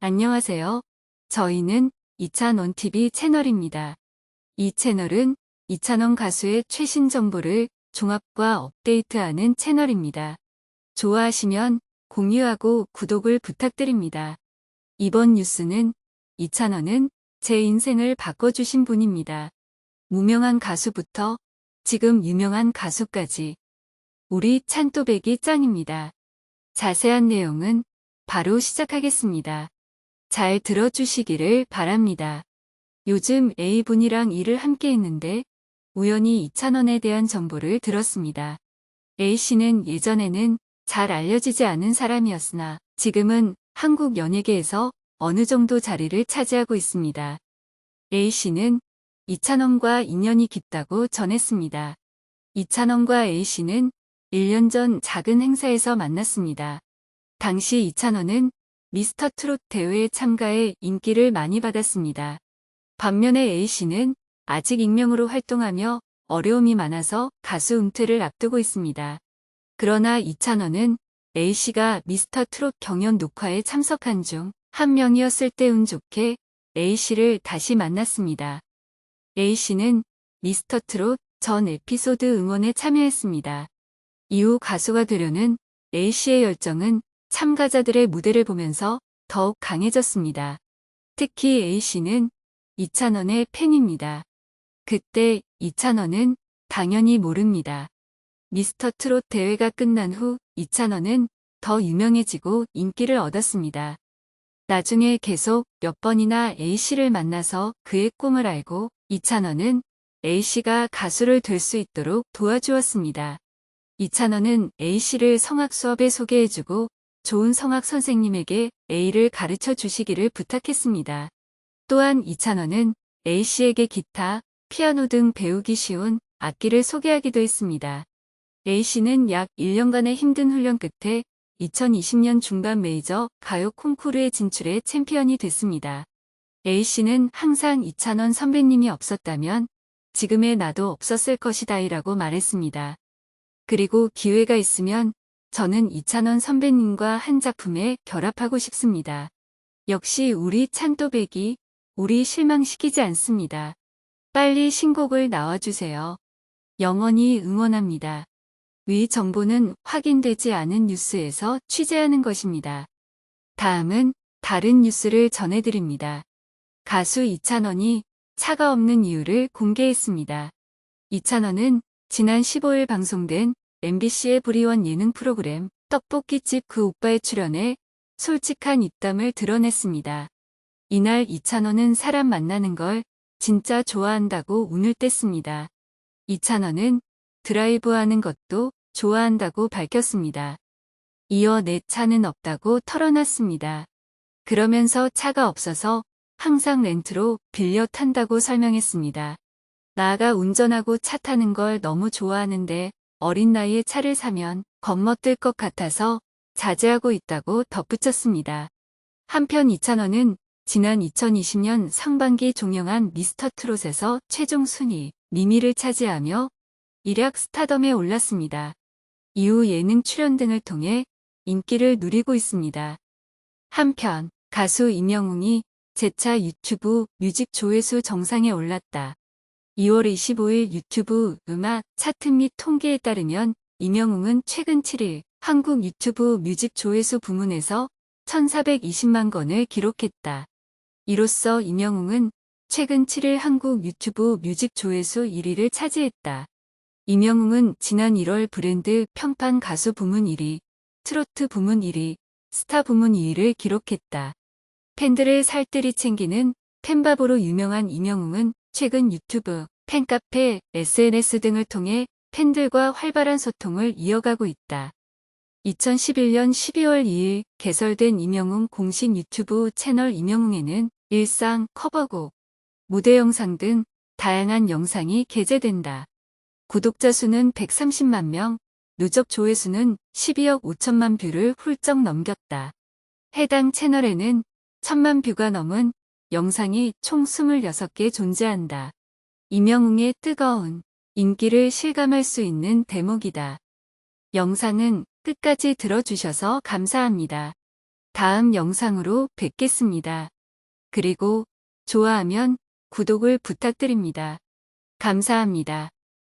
안녕하세요. 저희는 이찬원TV 채널입니다. 이 채널은 이찬원 가수의 최신 정보를 종합과 업데이트하는 채널입니다. 좋아하시면 공유하고 구독을 부탁드립니다. 이번 뉴스는 이찬원은 제 인생을 바꿔주신 분입니다. 무명한 가수부터 지금 유명한 가수까지 우리 찬또배기 짱입니다. 자세한 내용은 바로 시작하겠습니다. 잘 들어주시기를 바랍니다. 요즘 A분이랑 일을 함께 했는데 우연히 2,000원에 대한 정보를 들었습니다. A씨는 예전에는 잘 알려지지 않은 사람이었으나 지금은 한국 연예계에서 어느 정도 자리를 차지하고 있습니다. A씨는 이찬원과 인연이 깊다고 전했습니다. 이찬원과 A씨는 1년 전 작은 행사에서 만났습니다. 당시 이찬원은 미스터 트롯 대회에 참가해 인기를 많이 받았습니다. 반면에 A씨는 아직 익명으로 활동하며 어려움이 많아서 가수 은퇴를 앞두고 있습니다. 그러나 이찬원은 A씨가 미스터 트롯 경연 녹화에 참석한 중 한 명이었을 때 운 좋게 A씨를 다시 만났습니다. A씨는 미스터 트롯 전 에피소드 응원에 참여했습니다. 이후 가수가 되려는 A씨의 열정은 참가자들의 무대를 보면서 더욱 강해졌습니다. 특히 A씨는 이찬원의 팬입니다. 그때 이찬원은 당연히 모릅니다. 미스터 트롯 대회가 끝난 후 이찬원은 더 유명해지고 인기를 얻었습니다. 나중에 계속 몇 번이나 A씨를 만나서 그의 꿈을 알고 이찬원은 A씨가 가수를 될 수 있도록 도와주었습니다. 이찬원은 A씨를 성악 수업에 소개해주고 좋은 성악 선생님에게 A를 가르쳐 주시기를 부탁했습니다. 또한 이찬원은 A씨에게 기타, 피아노 등 배우기 쉬운 악기를 소개하기도 했습니다. A씨는 약 1년간의 힘든 훈련 끝에 2020년 중반 메이저 가요 콩쿠르에 진출해 챔피언이 됐습니다. A씨는 항상 이찬원 선배님이 없었다면 지금의 나도 없었을 것이다 이라고 말했습니다. 그리고 기회가 있으면 저는 이찬원 선배님과 한 작품에 결합하고 싶습니다. 역시 우리 찬또배기, 우리 실망시키지 않습니다. 빨리 신곡을 나와주세요. 영원히 응원합니다. 위 정보는 확인되지 않은 뉴스에서 취재하는 것입니다. 다음은 다른 뉴스를 전해드립니다. 가수 이찬원이 차가 없는 이유를 공개했습니다. 이찬원은 지난 15일 방송된 MBC의 불의원 예능 프로그램 떡볶이집 그 오빠에 출연해 솔직한 입담을 드러냈습니다. 이날 이찬원은 사람 만나는 걸 진짜 좋아한다고 운을 뗐습니다. 이찬원은 드라이브하는 것도 좋아한다고 밝혔습니다. 이어 내 차는 없다고 털어놨습니다. 그러면서 차가 없어서 항상 렌트로 빌려 탄다고 설명했습니다. 나가 운전하고 차 타는 걸 너무 좋아하는데 어린 나이에 차를 사면 겁먹들 것 같아서 자제하고 있다고 덧붙였습니다. 한편 이찬원은 지난 2020년 상반기 종영한 미스터 트롯에서 최종 순위 미미를 차지하며 일약 스타덤에 올랐습니다. 이후 예능 출연 등을 통해 인기를 누리고 있습니다. 한편 가수 임영웅이 재차 유튜브 뮤직 조회수 정상에 올랐다. 2월 25일 유튜브 음악 차트 및 통계에 따르면 임영웅은 최근 7일 한국 유튜브 뮤직 조회수 부문에서 1420만 건을 기록했다. 이로써 임영웅은 최근 7일 한국 유튜브 뮤직 조회수 1위를 차지했다. 임영웅은 지난 1월 브랜드 평판 가수 부문 1위, 트로트 부문 1위, 스타 부문 2위를 기록했다. 팬들을 살뜰히 챙기는 팬밥으로 유명한 임영웅은 최근 유튜브, 팬카페, SNS 등을 통해 팬들과 활발한 소통을 이어가고 있다. 2011년 12월 2일 개설된 임영웅 공식 유튜브 채널 임영웅에는 일상, 커버곡, 무대 영상 등 다양한 영상이 게재된다. 구독자 수는 130만 명, 누적 조회수는 12억 5천만 뷰를 훌쩍 넘겼다. 해당 채널에는 1000만 뷰가 넘은 영상이 총 26개 존재한다. 이명웅의 뜨거운 인기를 실감할 수 있는 대목이다. 영상은 끝까지 들어주셔서 감사합니다. 다음 영상으로 뵙겠습니다. 그리고 좋아하면 구독을 부탁드립니다. 감사합니다.